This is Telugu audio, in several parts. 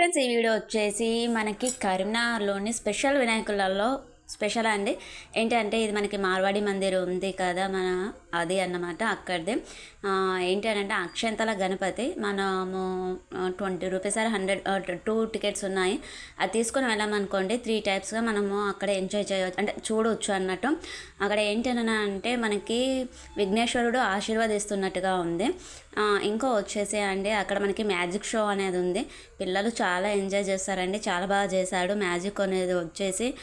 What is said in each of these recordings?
ఫ్రెండ్స్ ఈ వీడియో వచ్చేసి మనకి కరీంనగర్లోని స్పెషల్ వినాయకులలో స్పెషల్ అండి. ఏంటంటే ఇది మనకి మార్వాడి మందిర్ ఉంది కదా మన అది అన్నమాట అక్కడిదే. ఏంటి అక్షంతల గణపతి మనము twenty rupees or hundred two tickets ఉన్నాయి. అది తీసుకొని వెళ్ళామనుకోండి త్రీ టైప్స్గా మనము అక్కడ ఎంజాయ్ చేయవచ్చు. అంటే చూడవచ్చు అన్నట్టు. అక్కడ ఏంటి అంటే మనకి విఘ్నేశ్వరుడు ఆశీర్వదిస్తున్నట్టుగా ఉంది. ఇంకో వచ్చేసి అండి అక్కడ మనకి మ్యాజిక్ షో అనేది ఉంది. పిల్లలు చాలా ఎంజాయ్ చేస్తారండి చాలా బాగా చేశాడు మ్యాజిక్ అనేది వచ్చేసి.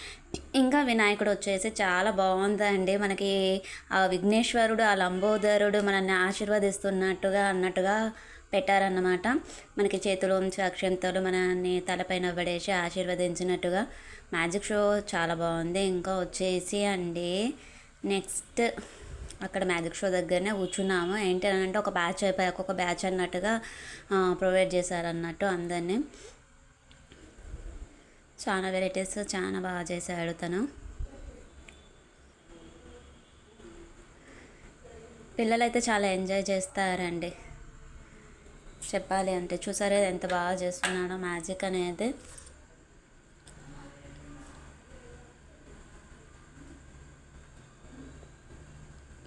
ఇంకా వినాయకుడు వచ్చేసి చాలా బాగుందండి. మనకి విఘ్నేశ్వరుడు విఘ్నేశ్వరుడు ఆ లంబోదరుడు మనల్ని ఆశీర్వదిస్తున్నట్టుగా అన్నట్టుగా పెట్టారన్నమాట. మనకి చేతులు ఉంచి అక్షంతలు మనల్ని తలపైన పడేసి ఆశీర్వదించినట్టుగా మ్యాజిక్ షో చాలా బాగుంది. ఇంకా వచ్చేసి అండి నెక్స్ట్ అక్కడ మ్యాజిక్ షో దగ్గరనే కూర్చున్నాము. ఏంటి అంటే ఒక బ్యాచ్ అయిపోయాక ఒక బ్యాచ్ అన్నట్టుగా ప్రొవైడ్ చేశారన్నట్టు అందరినీ. చాలా వెరైటీస్ చాలా బాగా చేశాడు తను. పిల్లలైతే చాలా ఎంజాయ్ చేస్తారండి. చెప్పాలి అంటే చూసారే ఎంత బాగా చేస్తున్నాడో మ్యాజిక్ అనేది.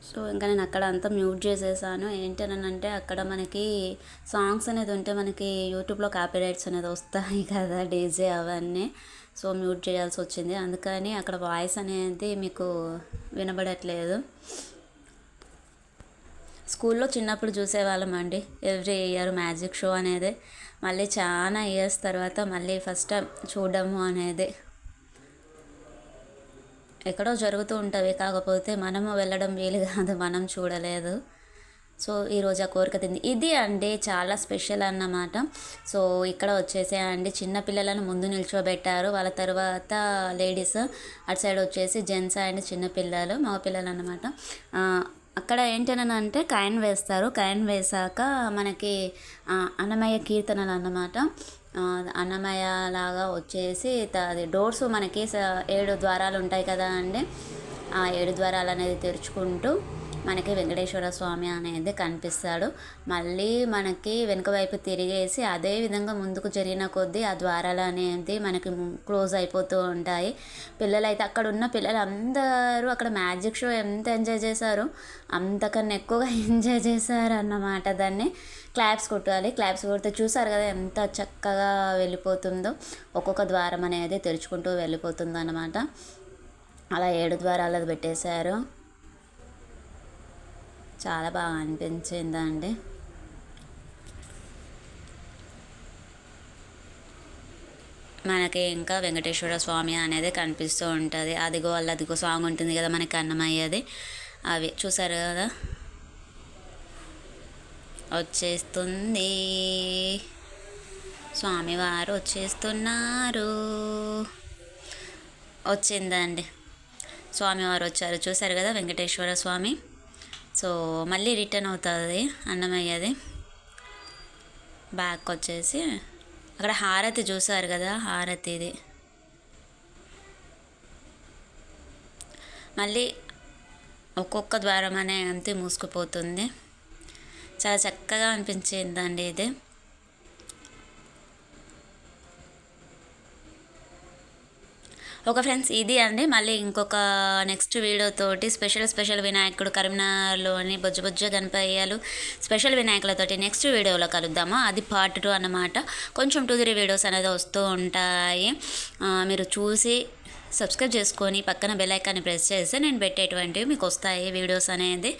సో ఇంకా నేను అక్కడ అంతా మ్యూట్ చేసేసాను. ఏంటనంటే అక్కడ మనకి సాంగ్స్ అనేది ఉంటే మనకి యూట్యూబ్లో కాపీరైట్స్ అనేది వస్తాయి కదా డీజే అవన్నీ. సో మ్యూట్ చేయాల్సి వచ్చింది. అందుకని అక్కడ వాయిస్ అనేది మీకు వినబడట్లేదు. స్కూల్లో చిన్నప్పుడు చూసేవాళ్ళం అండి. ఎవ్రీ ఇయర్ మ్యాజిక్ షో అనేది. మళ్ళీ చాలా ఇయర్స్ తర్వాత మళ్ళీ ఫస్ట్ టైం చూడడము అనేది. ఎక్కడో జరుగుతూ ఉంటుంది. కాకపోతే మనము వెళ్ళడం వీలు కాదు. మనం చూడలేదు. సో ఈరోజు ఆ కోరిక తింది ఇది అండి చాలా స్పెషల్ అన్నమాట. సో ఇక్కడ వచ్చేసి అండి చిన్న పిల్లలను ముందు నిల్చోబెట్టారు. వాళ్ళ తర్వాత లేడీస్ అటు సైడ్ వచ్చేసి జెంట్స్ అండ్ చిన్నపిల్లలు మగ పిల్లలు అన్నమాట. అక్కడ ఏంటనంటే కాయన్ కాయిన్ వేస్తారు. కాయిన్ వేసాక మనకి అన్నమయ్య కీర్తనలు అన్నమాట అన్నమయ్య లాగా వచ్చేసి అది డోర్స్ మనకి ఏడు ద్వారాలు ఉంటాయి కదా అండి. ఆ ఏడు ద్వారాలు అనేది తెరుచుకుంటూ మనకి వెంకటేశ్వర స్వామి అనేది కనిపిస్తాడు. మళ్ళీ మనకి వెనుక వైపు తిరిగేసి అదే విధంగా ముందుకు జరిగిన కొద్దీ ఆ ద్వారాలు అనేది మనకి క్లోజ్ అయిపోతూ ఉంటాయి. పిల్లలైతే అక్కడ ఉన్న పిల్లలు అందరూ అక్కడ మ్యాజిక్ షో ఎంత ఎంజాయ్ చేశారు? అంతకన్నా ఎక్కువగా ఎంజాయ్ చేశారు అన్నమాట దాన్ని. క్లాప్స్ కొట్టాలి. క్లాప్స్ కొడితే చూసారు కదా ఎంత చక్కగా వెళ్ళిపోతుందో. ఒక్కొక్క ద్వారం అనేది తెరుచుకుంటూ వెళ్ళిపోతుంది అన్నమాట అలా ఏడు ద్వారాలు పెట్టేశారు. చాలా బాగా అనిపించిందండి మనకి ఇంకా వెంకటేశ్వర స్వామి అనేది కనిపిస్తూ ఉంటుంది. అదిగో వాళ్ళు అదిగో సాంగ్ ఉంటుంది కదా మనకి అన్నమయ్యేది. అవి చూసారు కదా? వచ్చేస్తుంది. స్వామివారు వచ్చేస్తున్నారు. వచ్చిందండి. స్వామివారు వచ్చారు. చూసారు కదా వెంకటేశ్వర స్వామి? సో మళ్ళీ రిటర్న్ అవుతుంది అన్నమయ్యది. బ్యాక్ వచ్చేసి అక్కడ హారతి చూసారు కదా హారతి ఇది మళ్ళీ ఒక్కొక్క ద్వారం అనే అంతే మూసుకుపోతుంది. చాలా చక్కగా అనిపించిందండి ఇది. ఒక ఫ్రెండ్స్ ఇది అండి. మళ్ళీ ఇంకొక నెక్స్ట్ వీడియోతోటి స్పెషల్ స్పెషల్ వినాయకుడు కరీంనగర్లోని బొజ్జు బొజ్జు గణపయ్యాలు స్పెషల్ వినాయకులతోటి నెక్స్ట్ వీడియోలో కలుద్దాము. అది పార్ట్ టూ అనమాట కొంచెం టూ త్రీ వీడియోస్ అనేది వస్తూ ఉంటాయి. మీరు చూసి సబ్స్క్రైబ్ చేసుకొని పక్కన బెల్ ఐకాన్ని ప్రెస్ చేస్తే నేను పెట్టేటువంటివి మీకు వస్తాయి వీడియోస్ అనేది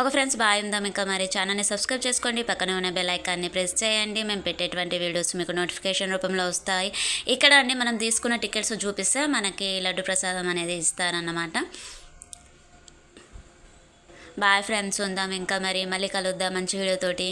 ఒక ఫ్రెండ్స్ బాగా ఉందాం ఇంకా మరి. ఛానల్ని సబ్స్క్రైబ్ చేసుకోండి పక్కన ఉన్న బెల్ ఐకాన్ని ప్రెస్ చేయండి. మేము పెట్టేటువంటి వీడియోస్ మీకు నోటిఫికేషన్ రూపంలో వస్తాయి. ఇక్కడ అండి మనం తీసుకున్న టికెట్స్ చూపిస్తే మనకి లడ్డు ప్రసాదం అనేది ఇస్తారన్నమాట. బాయ్ ఫ్రెండ్స్ ఉందాం ఇంకా మరి. మళ్ళీ కలుద్దాం మంచి వీడియోతోటి